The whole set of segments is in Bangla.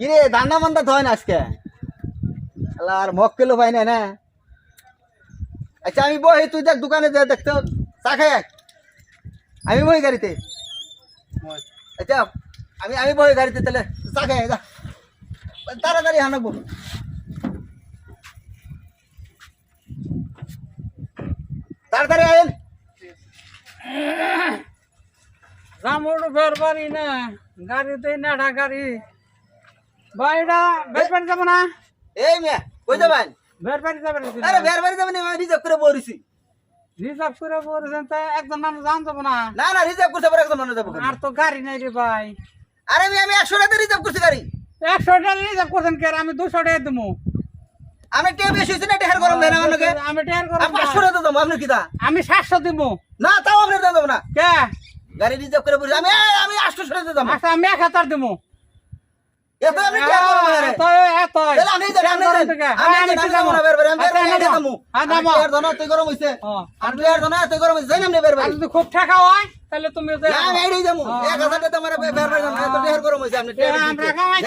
কিরে দান্না মান্দা ধয় না আজকে? আর মক কিলো পাই না না? আচ্ছা আমি বই তুই দেখ দোকানে যা দেখতে চা খাই। আমি বই গাড়িতে? আচ্ছা আমি আমি বই গাড়িতে তাহলে চা খাই যা। তাড়াতাড়ি হানাবো তাড়াতাড়ি আয়েন। রামুর বের বাড়ি না গাড়িতে নাড়া গাড়ি। বাড়ি যাব না? এই মিয়া কই যাবেন? বের বাড়ি যাবে আরে বের বাড়ি যাবেন আমি রিজার্ভ করে রিজার্ভ করে বলেছেন তো একজন মানুষ জান যাব না? না না রিজার্ভ করতে পারে একদম যাব আর তো গাড়ি নাই রে ভাই। আরে আমি আমি একশো টাকা রিজার্ভ করছি গাড়ি। একশো টাকা রিজার্ভ করছেন কে আমি দুশো টাকা দেবো। আমি টেপ বেশি না টেহার গরম আমার আমি টাকা দেবো আপনি কি দা আমি সাতশো দিব। না তাও আপনার দেবো না। কে? গাড়ি রিজার্ভ করে আমি আমি আটশো টাকা দেবো। আচ্ছা আমি এক হাজার দিব। খুব টাকা হয় তাহলে তুমি যে- না, আমি এইটাই যাব। হ্যাঁ, এক হাজার টাকা আমার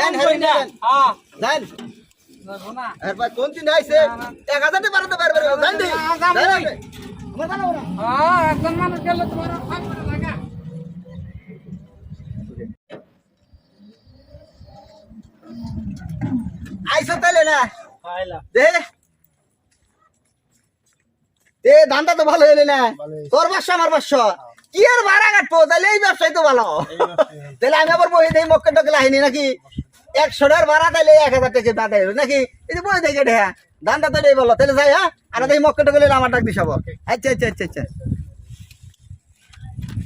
আইসো তাইলে না? দে। এ ধানটা তো ভালো হইলে না? তোর আমার ব্যবসা কি আর ভাড়া কাটবো? তাহলে এই ব্যবসাই তো ভালো। তাহলে আমি আবার বই দেই মক্কা টকে লাহিনি নাকি? একশো টাকার ভাড়া তাইলে এক হাজার টাকা দাদা নাকি? এই বই দেখে ঢেয়া ধানটা তো ভালো তাহলে যাই হ্যাঁ। আর এই মক্কা টকে আমার ডাক দিসাবো আচ্ছা আচ্ছা আচ্ছা আচ্ছা।